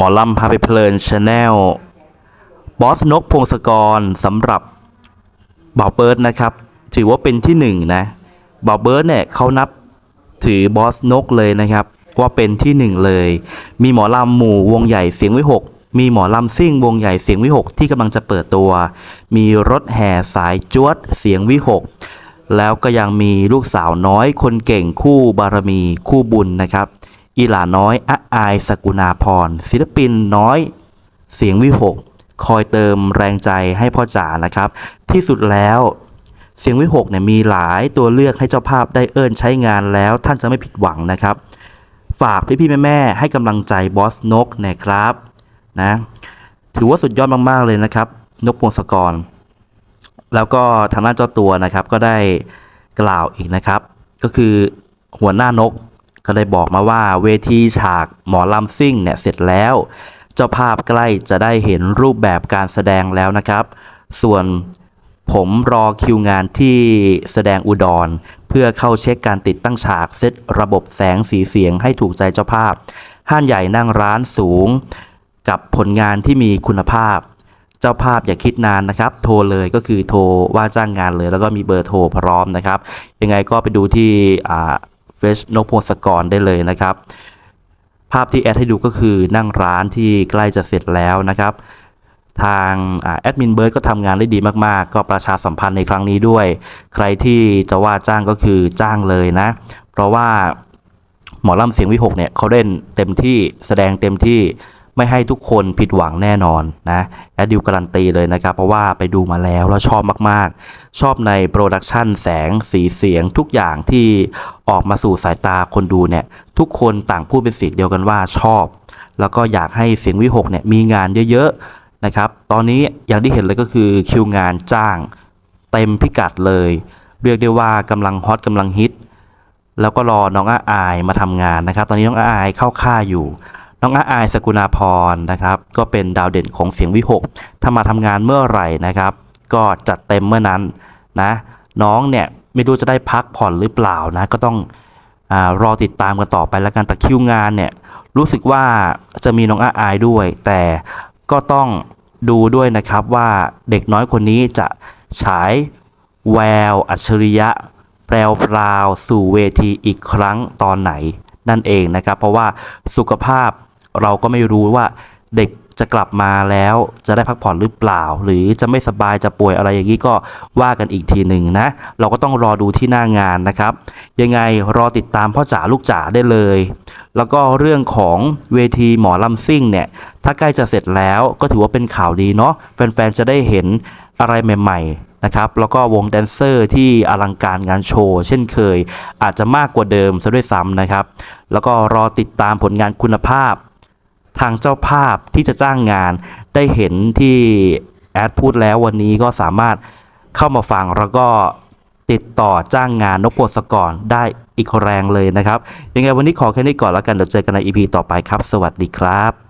หมอลำพาไปเพลินชาแนลบอสนกพงศกรสำหรับบ่าวเบิร์ดนะครับ ถือว่าเป็นที่หนึ่งนะบ่าวเบิร์ดเนี่ยเขานับถือบอสนกเลยนะครับ ว่าเป็นที่หนึ่งเลย มีหมอลำหมู่วงใหญ่เสียงวิหกมีหมอลำซิ่งวงใหญ่เสียงวิหกที่กำลังจะเปิดตัว มีรถแห่สายจวดเสียงวิหกแล้วก็ยังมีลูกสาวน้อยคนเก่งคู่บารมีคู่บุญนะครับ อีหลาน้อยอะอายสกุณาพร ศิลปินน้อย เสียงวิหก คอยเติมแรงใจให้พ่อจ๋านะครับ ที่สุดแล้วเสียงวิหกเนี่ยมีหลายตัวเลือกให้เจ้าภาพได้เอิ้นใช้งานแล้วท่านจะไม่ผิดหวังนะครับ ฝากพี่ๆแม่ๆให้กำลังใจบอสนกนะครับนะถือว่าสุดยอดมากๆเลยนะครับ นกพงศกร แล้วก็ทางด้านเจ้าตัวนะครับก็ได้กล่าวอีกนะครับ ก็คือหัวหน้านก ก็ได้บอกมาว่าเวทีฉากหมอลำซิ่งเนี่ยเสร็จแล้ว เจ้าภาพใกล้จะได้เห็นรูปแบบการแสดงแล้วนะครับ ส่วนผมรอคิวงานที่แสดงอุดร เพื่อเข้าเช็คการติดตั้งฉากเซตระบบแสงสีเสียงให้ถูกใจเจ้าภาพ ห้านใหญ่นั่งร้านสูง กับผลงานที่มีคุณภาพ เจ้าภาพอย่าคิดนานนะครับ โทรเลยก็คือโทรว่าจ้างงานเลย แล้วก็มีเบอร์โทรพร้อมนะครับ ยังไงก็ไปดูที่ เฟชนกพงศกรได้เลยนะครับ ภาพที่แอดให้ดูก็คือนั่งร้านที่ใกล้จะเสร็จแล้วนะครับ ทางอแอดมินเบิร์ดก็ทำงานได้ดีมากๆ ก็ประชาสัมพันธ์ในครั้งนี้ด้วย ใครที่จะว่าจ้างก็คือจ้างเลยนะ เพราะว่าหมอลำเสียงวิหกเนี่ยเขาเล่นเต็มที่แสดงเต็มที่ ไม่ให้ทุกคนผิดหวังแน่นอนนะแอดดิวการันตีเลยนะครับ เพราะว่าไปดูมาแล้วแล้วชอบมากๆ ชอบในโปรดักชันแสงสีเสียงทุกอย่างที่ออกมาสู่สายตาคนดูเนี่ย ทุกคนต่างพูดเป็นเสียงเดียวกันว่าชอบ แล้วก็อยากให้เสียงวิหกเนี่ยมีงานเยอะๆนะครับ ตอนนี้อย่างที่เห็นเลยก็คือคิวงานจ้าง เต็มพิกัดเลย เรียกได้ว่ากำลังฮอตกำลังฮิตแล้วก็รอน้องอาอายมาทำงานนะครับ ตอนนี้น้องอาอายเข้าค่าอยู่ น้องอาอายสกุณาพรนะครับ ก็เป็นดาวเด่นของเสียงวิหกถ้ามาทำงานเมื่อไหร่นะครับ ก็จัดเต็มเมื่อนั้นนะน้องเนี่ยไม่รู้จะได้พักผ่อนหรือเปล่านะ ก็ต้องอรอติดตามกันต่อไปแล้วกันแต่คิวงานเนี่ยรู้สึกว่าจะมีน้องอาอายด้วย แต่ก็ต้องดูด้วยนะครับว่าเด็กน้อยคนนี้จะฉายแววอัจฉริยะแปลวพราวสู่เวทีอีกครั้งตอนไหนนั่นเองนะครับ เพราะว่าสุขภาพ เราก็ไม่รู้ว่าเด็กจะกลับมาแล้วจะได้พักผ่อนหรือเปล่า หรือจะไม่สบายจะป่วยอะไรอย่างนี้ก็ว่ากันอีกทีหนึ่งนะ เราก็ต้องรอดูที่หน้างานนะครับ ยังไงรอติดตามพ่อจ๋าลูกจ๋าได้เลย แล้วก็เรื่องของเวทีหมอลำซิ่งเนี่ย ถ้าใกล้จะเสร็จแล้วก็ถือว่าเป็นข่าวดีเนาะแฟนๆจะได้เห็นอะไรใหม่ๆนะครับ แล้วก็วงแดนเซอร์ที่อลังการงานโชว์เช่นเคย อาจจะมากกว่าเดิมซะด้วยซ้ำนะครับ แล้วก็รอติดตามผลงานคุณภาพ ทางเจ้าภาพที่จะจ้างงาน ได้เห็นที่แอดพูดแล้ววันนี้ก็สามารถเข้ามาฟังแล้วก็ติดต่อจ้างงานนกพงศกรได้อีกแรงเลยนะครับ ยังไงวันนี้ขอแค่นี้ก่อนแล้วกันเดี๋ยวเจอกันใน EP ต่อไปครับ สวัสดีครับ